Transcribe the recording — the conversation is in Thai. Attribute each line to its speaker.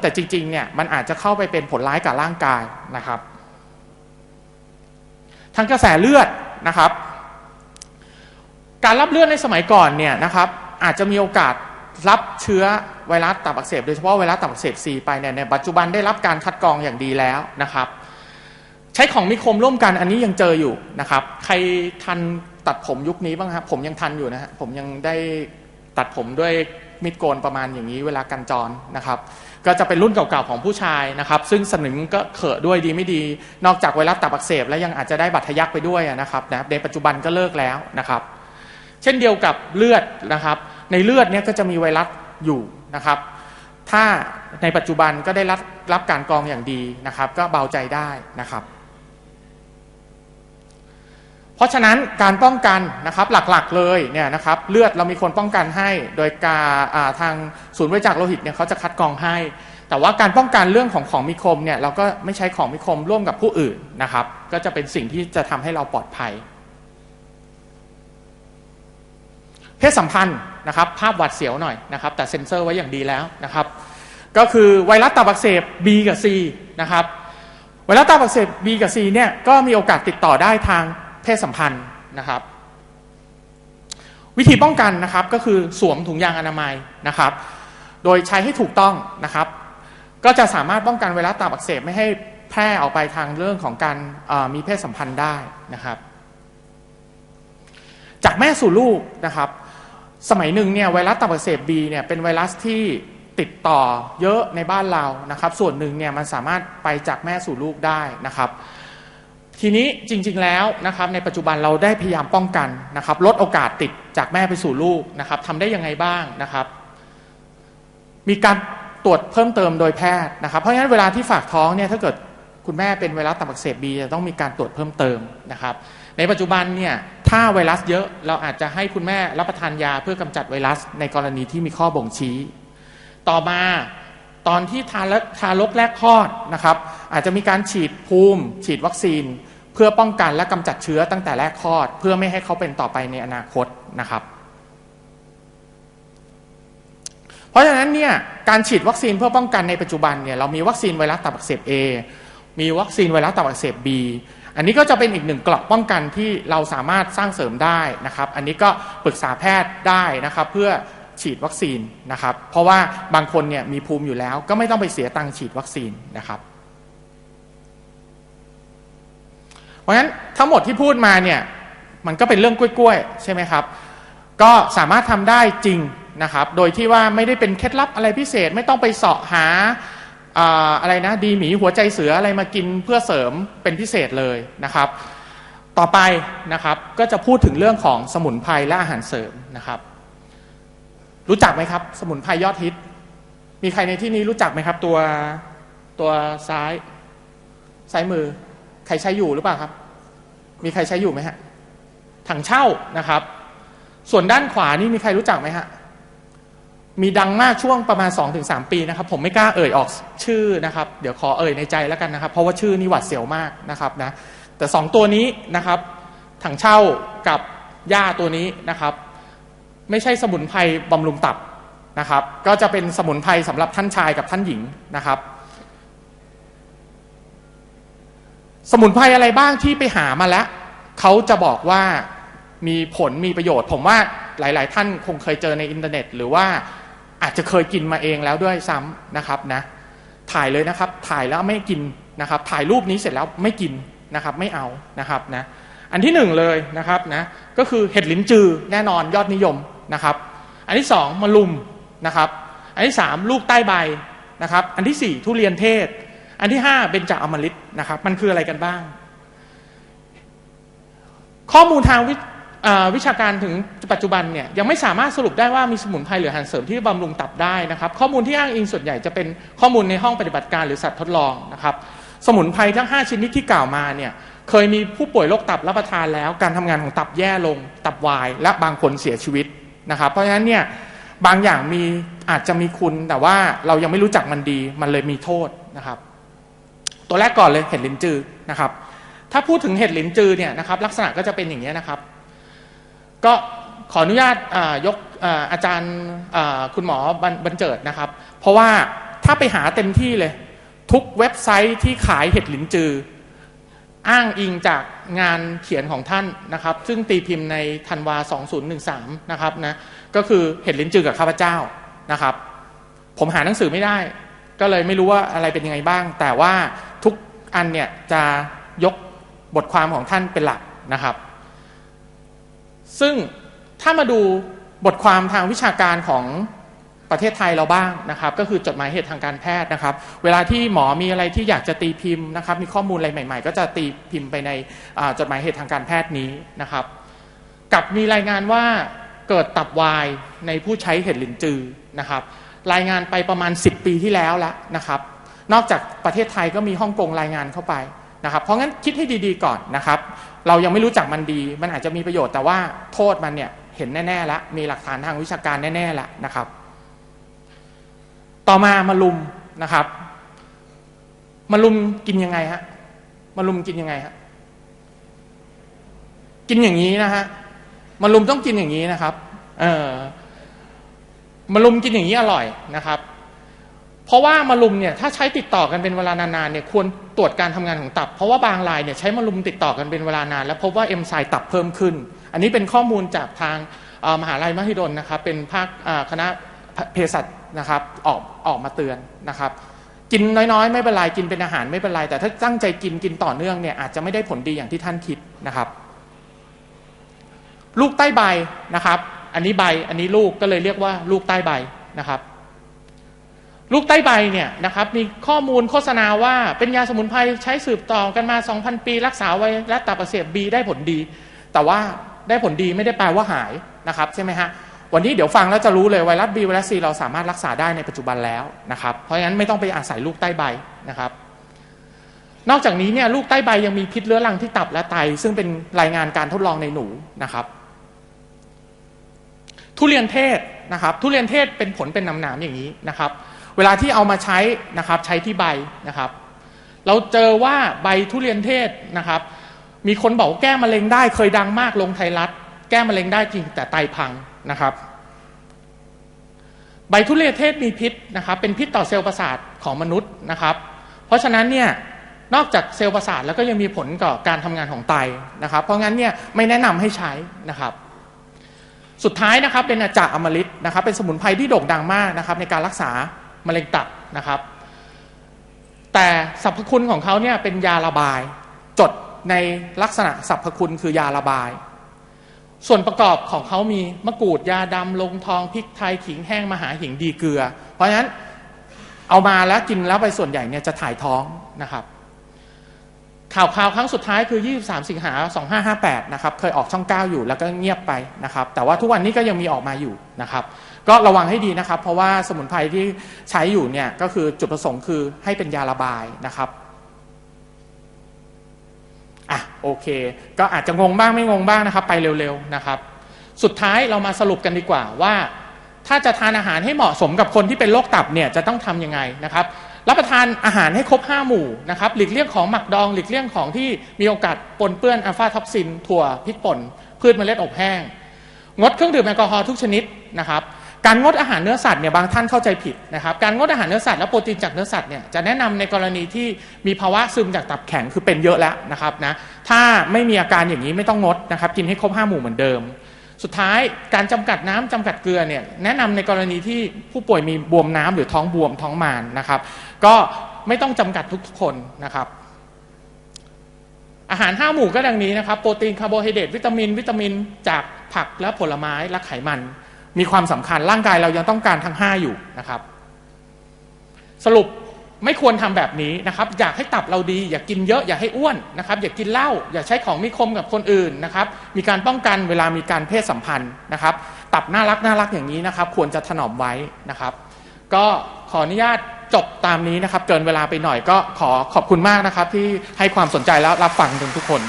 Speaker 1: แต่จริงๆเนี่ยมันอาจจะเข้าไปเป็นผลร้ายกับร่างกายนะครับ ทางกระแสเลือดนะครับ การรับเลือดในสมัยก่อนเนี่ยนะครับอาจจะมีโอกาสรับเชื้อไวรัสตับอักเสบโดยเฉพาะไวรัสตับอักเสบซีไปเนี่ยในปัจจุบันได้รับการคัดกรองอย่างดีแล้วนะครับ ใช้ของมีคมร่วมกันอันนี้ยังเจออยู่นะครับ ใครทันตัดผมยุคนี้บ้างครับผมยังทันอยู่นะฮะผมยังได้ตัดผมด้วยมิดโกนประมาณอย่างนี้เวลากันจรนะครับ ก็จะเป็นรุ่นเก่าๆของผู้ชายนะครับ ซึ่งสนิมก็เขอะด้วยดีไม่ดี นอกจากไวรัสตับอักเสบแล้วยังอาจจะได้บัตรทะยักไปด้วยนะครับนะในปัจจุบันก็เลิกแล้วนะครับ เช่นเดียวกับเลือดนะครับ ในเลือดเนี่ยก็จะมีไวรัสอยู่นะครับ ถ้าในปัจจุบันก็ได้รับรับการกรองอย่างดีนะครับ ก็เบาใจได้นะครับ เพราะฉะนั้นการป้องกันนะครับหลักๆเลยเนี่ยนะครับเลือดเรามีคนป้องกันให้ โดยการาทางศูนย์บริจาคโลหิตเนี่ยเขาจะคัดกรองให้ แต่ว่าการป้องกันเรื่องของของมีคมเนี่ยเราก็ไม่ใช้ของมีคมร่วมกับผู้อื่นนะครับ ก็จะเป็นสิ่งที่จะทำให้เราปลอดภัย เพศสัมพันธ์นะครับภาพหวัดเสียวหน่อยนะครับ แต่เซ็นเซอร์ไว้อย่างดีแล้วนะครับ ก็คือไวรัสตับอักเสบ B กับ C นะครับไวรัสตับอักเสบ B กับ C เนี่ยก็มีโอกาสติดต่อได้ทาง เพศสัมพันธ์นะครับ วิธีป้องกันนะครับก็คือสวมถุงยางอนามัยนะครับ โดยใช้ให้ถูกต้องนะครับ ก็จะสามารถป้องกันไวรัสตับอักเสบไม่ให้แพร่ออกไปทางเรื่องของการมีเพศสัมพันธ์ได้นะครับ จากแม่สู่ลูกนะครับ สมัยหนึ่งเนี่ยไวรัสตับอักเสบบีเนี่ยเป็นไวรัสที่ติดต่อเยอะในบ้านเรานะครับ ส่วนหนึ่งเนี่ยมันสามารถไปจากแม่สู่ลูกได้นะครับ ทีนี้จริงๆแล้วนะครับในปัจจุบันเราได้พยายามป้องกันนะครับลดโอกาสติดจากแม่ไปสู่ลูกนะครับทำได้ยังไงบ้างนะครับ มีการตรวจเพิ่มเติมโดยแพทย์นะครับ เพราะฉะนั้นเวลาที่ฝากท้องเนี่ยถ้าเกิดคุณแม่เป็นไวรัสตับอักเสบบีจะต้องมีการตรวจเพิ่มเติมนะครับ ในปัจจุบันเนี่ยถ้าไวรัสเยอะเราอาจจะให้คุณแม่รับประทานยาเพื่อกำจัดไวรัสในกรณีที่มีข้อบ่งชี้ ต่อมา ตอนที่ทารทารกแรกคลอดนะครับอาจจะมีการฉีดภูมิ ฉีดวัคซีน เพื่อป้องกันและกำจัดเชื้อตั้งแต่แรกคลอด เพื่อไม่ให้เขาเป็นต่อไปในอนาคตนะครับ เพราะฉะนั้นเนี่ยการฉีดวัคซีนเพื่อป้องกันในปัจจุบันเนี่ยเรามีวัคซีนไวรัสตับอักเสบ A มีวัคซีนไวรัสตับอักเสบ B อันนี้ก็จะเป็นอีกหนึ่งกรอบป้องกันที่เราสามารถสร้างเสริมได้นะครับ อันนี้ก็ปรึกษาแพทย์ได้นะครับ เพื่อ ฉีดวัคซีนนะครับ เพราะว่าบางคนเนี่ยมีภูมิอยู่แล้ว ก็ไม่ต้องไปเสียตังค์ฉีดวัคซีนนะครับ เพราะฉะนั้นทั้งหมดที่พูดมาเนี่ยมันก็เป็นเรื่องกล้วยๆใช่ไหมครับ ก็สามารถทำได้จริงนะครับ โดยที่ว่าไม่ได้เป็นเคล็ดลับอะไรพิเศษ ไม่ต้องไปเสาะหาอะไรนะดีหมีหัวใจเสืออะไรมากินเพื่อเสริมเป็นพิเศษเลยนะครับ ต่อไปนะครับก็จะพูดถึงเรื่องของสมุนไพรและอาหารเสริมนะครับ รู้จักไหมครับ สมุนไพรยอดฮิต มีใครในที่นี้รู้จักไหมครับ ตัวตัวซ้ายซ้ายมือ ใครใช้อยู่หรือเปล่าครับ มีใครใช้อยู่ไหมฮะถังเช่านะครับ ส่วนด้านขวานี่มีใครรู้จักไหมฮะมีดังมากช่วงประมาณ 2-3 ปีนะครับ ผมไม่กล้าเอ่ยออกชื่อนะครับ เดี๋ยวขอเอ่ยในใจแล้วกันนะครับ เพราะว่าชื่อนี่หวัดเสียวมากนะครับนะแต่สองตัวนี้นะครับถังเช่ากับหญ้าตัวนี้นะครับ ไม่ใช่สมุนไพรบำรุงตับนะครับ ก็จะเป็นสมุนไพรสำหรับท่านชายกับท่านหญิงนะครับ สมุนไพรอะไรบ้างที่ไปหามาแล้วเขาจะบอกว่ามีผลมีประโยชน์ ผมว่าหลาย ๆ ท่านคงเคยเจอในอินเทอร์เน็ต หรือว่าอาจจะเคยกินมาเองแล้วด้วยซ้ำนะครับนะถ่ายเลยนะครับ ถ่ายแล้วไม่กินนะครับ ถ่ายรูปนี้เสร็จแล้วไม่กินนะครับ ไม่เอานะครับนะอันที่หนึ่งเลยนะครับนะก็คือเห็ดลิ้นจือแน่นอนยอดนิยม นะครับ อันที่สองมะลุมนะครับ อันที่สามลูกใต้ใบนะครับ อันที่สี่ทุเรียนเทศ อันที่ห้าเบญจอมฤตนะครับ มันคืออะไรกันบ้าง ข้อมูลทางวิวิชาการถึงปัจจุบันเนี่ยยังไม่สามารถสรุปได้ว่ามีสมุนไพรหรืออาหารเสริมที่บำรุงตับได้นะครับ ข้อมูลที่อ้างอิงส่วนใหญ่จะเป็นข้อมูลในห้องปฏิบัติการหรือสัตว์ทดลองนะครับ สมุนไพรทั้ง 5 ชนิดที่กล่าวมาเนี่ยเคยมีผู้ป่วยโรคตับรับประทานแล้ว การทำงานของตับแย่ลง ตับวาย และบางคนเสียชีวิต นะครับ เพราะฉะนั้นเนี่ยบางอย่างมีอาจจะมีคุณแต่ว่าเรายังไม่รู้จักมันดีมันเลยมีโทษนะครับ ตัวแรกก่อนเลยเห็ดลิ้นจือนะครับ ถ้าพูดถึงเห็ดลิ้นจือเนี่ยนะครับ ลักษณะก็จะเป็นอย่างนี้นะครับ ก็ขออนุญาตยกอาจารย์คุณหมอบรรเจิดนะครับ เพราะว่าถ้าไปหาเต็มที่เลย ทุกเว็บไซต์ที่ขายเห็ดหลินจือ อ้างอิงจากงานเขียนของท่านนะครับ ซึ่งตีพิมพ์ในธันวา 2013 นะครับนะก็คือเห็ดลิ้นจือกับข้าพเจ้านะครับ ผมหาหนังสือไม่ได้ ก็เลยไม่รู้ว่าอะไรเป็นยังไงบ้าง แต่ว่าทุกอันเนี่ยจะยกบทความของท่านเป็นหลักนะครับ ซึ่งถ้ามาดูบทความทางวิชาการของ ประเทศไทยเราบ้างนะครับ ก็คือจดหมายเหตุทางการแพทย์นะครับ เวลาที่หมอมีอะไรที่อยากจะตีพิมพ์นะครับ มีข้อมูลอะไรใหม่ ๆ ก็จะตีพิมพ์ไปในจดหมายเหตุทางการแพทย์นี้นะครับ กับมีรายงานว่าเกิดตับวายในผู้ใช้เห็ดหลินจือนะครับ รายงานไปประมาณ 10 ปีที่แล้วแล้วนะครับ นอกจากประเทศไทยก็มีฮ่องกงรายงานเข้าไปนะครับ เพราะงั้นคิดให้ดีๆก่อนนะครับ เรายังไม่รู้จักมันดี มันอาจจะมีประโยชน์แต่ว่าโทษมันเนี่ยเห็นแน่ๆแล้วมีหลักฐานทางวิชาการแน่ๆแล้วนะครับ ต่อมามาลุมนะครับมาลุมกินยังไงฮะมาลุมกินยังไงฮะกินอย่างนี้นะฮะมาลุมต้องกินอย่างนี้นะครับ เออมาลุมกินอย่างนี้อร่อยนะครับ เพราะว่ามาลุมเนี่ยถ้าใช้ติดต่อกันเป็นเวลานานๆเนี่ยควรตรวจการทำงานของตับ เพราะว่าบางรายเนี่ยใช้มาลุมติดต่อกันเป็นเวลานาน แล้วพบว่าเอนไซม์ตับเพิ่มขึ้น อันนี้เป็นข้อมูลจากทางมหาลัยมหิดลนะครับ เป็นภาคอ่าคณะเภสัช นะครับออกออกมาเตือนนะครับ กินน้อยๆ ไม่เป็นไรกินเป็นอาหารไม่เป็นไรแต่ถ้าตั้งใจกินกินต่อเนื่องเนี่ยอาจจะไม่ได้ผลดีอย่างที่ท่านคิดนะครับ ลูกใต้ใบนะครับ อันนี้ใบอันนี้ลูกก็เลยเรียกว่าลูกใต้ใบนะครับ ลูกใต้ใบเนี่ยนะครับมีข้อมูลโฆษณาว่าเป็นยาสมุนไพรใช้สืบต่อกันมา 2,000 ปี รักษาไวรัสตับอักเสบบีได้ผลดี แต่ว่าได้ผลดีไม่ได้แปลว่าหายนะครับใช่ไหมฮะ วันนี้เดี๋ยวฟังแล้วจะรู้เลยไวรัสบีไวรัสซีเราสามารถรักษาได้ในปัจจุบันแล้วนะครับ เพราะฉะนั้นไม่ต้องไปอาศัยลูกใต้ใบนะครับ นอกจากนี้เนี่ยลูกใต้ใบยังมีพิษเรื้อรังที่ตับและไต ซึ่งเป็นรายงานการทดลองในหนูนะครับ ทุเรียนเทศนะครับ ทุเรียนเทศเป็นผลเป็นหนามๆอย่างนี้นะครับ เวลาที่เอามาใช้นะครับใช้ที่ใบนะครับ เราเจอว่าใบทุเรียนเทศนะครับ มีคนบอกว่าแก้มะเร็งได้เคยดังมากลงไทยรัฐ แก้มะเร็งได้จริงแต่ไตพัง นะครับ ใบทุเรียนเทศมีพิษนะครับ เป็นพิษต่อเซลล์ประสาทของมนุษย์นะครับ เพราะฉะนั้นเนี่ยนอกจากเซลล์ประสาทแล้วก็ยังมีผลต่อการทำงานของไตนะครับ เพราะงั้นเนี่ยไม่แนะนำให้ใช้นะครับ สุดท้ายนะครับเป็นอาจารย์อมฤตนะครับ เป็นสมุนไพรที่โด่งดังมากนะครับ ในการรักษามะเร็งตับนะครับ แต่สรรพคุณของเขาเนี่ยเป็นยาระบาย จดในลักษณะสรรพคุณคือยาระบาย ส่วนประกอบของเขามีมะกรูดยาดำลงทองพริกไทยขิงแห้งมหาหิงดีเกลือ เพราะฉะนั้นเอามาแล้วกินแล้วไปส่วนใหญ่เนี่ยจะถ่ายท้องนะครับ ข่าวข่าวครั้งสุดท้ายคือ 23 สิงหา 2558 นะครับ เคยออกช่อง 9 อยู่แล้วก็เงียบไปนะครับ แต่ว่าทุกวันนี้ก็ยังมีออกมาอยู่นะครับ ก็ระวังให้ดีนะครับ เพราะว่าสมุนไพรที่ใช้อยู่เนี่ยก็คือจุดประสงค์คือให้เป็นยาระบายนะครับ อะโอเค ก็อาจจะงงบ้างไม่งงบ้างนะครับ ไปเร็วๆนะครับ สุดท้ายเรามาสรุปกันดีกว่าว่า ถ้าจะทานอาหารให้เหมาะสมกับคนที่เป็นโรคตับเนี่ยจะต้องทำยังไงนะครับรับประทานอาหารให้ครบ 5 หมู่นะครับหลีกเลี่ยงของหมักดองหลีกเลี่ยงของที่มีโอกาสปนเปื้อนอัลฟาท็อกซิน ถั่วพริกป่น พืชเมล็ดอบแห้ง งดเครื่องดื่มแอลกอฮอล์ทุกชนิดนะครับ การงดอาหารเนื้อสัตว์เนี่ยบางท่านเข้าใจผิดนะครับ การงดอาหารเนื้อสัตว์และโปรตีนจากเนื้อสัตว์เนี่ยจะแนะนำในกรณีที่มีภาวะซึมจากตับแข็งคือเป็นเยอะแล้วนะครับนะถ้าไม่มีอาการอย่างนี้ไม่ต้องงดนะครับ กินให้ครบห้าหมู่เหมือนเดิม สุดท้ายการจำกัดน้ำจำกัดเกลือเนี่ยแนะนำในกรณีที่ผู้ป่วยมีบวมน้ำหรือท้องบวมท้องมานนะครับ ก็ไม่ต้องจำกัดทุกๆคนนะครับอาหารห้าหมู่ก็ดังนี้นะครับ โปรตีนคาร์โบไฮเดรตวิตามิน วิตามินจากผักและผลไม้และไขมัน มีความสำคัญร่างกายเรายังต้องการทั้ง 5 อยู่นะครับ สรุปไม่ควรทำแบบนี้นะครับ อยากให้ตับเราดี อย่ากกินเยอะอย่าให้อ้วนนะครับ อย่ากกินเหล้าอย่าใช้ของมีคมกับคนอื่นนะครับ มีการป้องกันเวลามีการเพศสัมพันธ์นะครับ ตับน่ารักน่ารักอย่างนี้นะครับ ควรจะถนอมไว้นะครับ ก็ขออนุญาตจบตามนี้นะครับ เกินเวลาไปหน่อยก็ขอขอบคุณมากนะครับ ที่ให้ความสนใจแล้วรับฟังทุกคน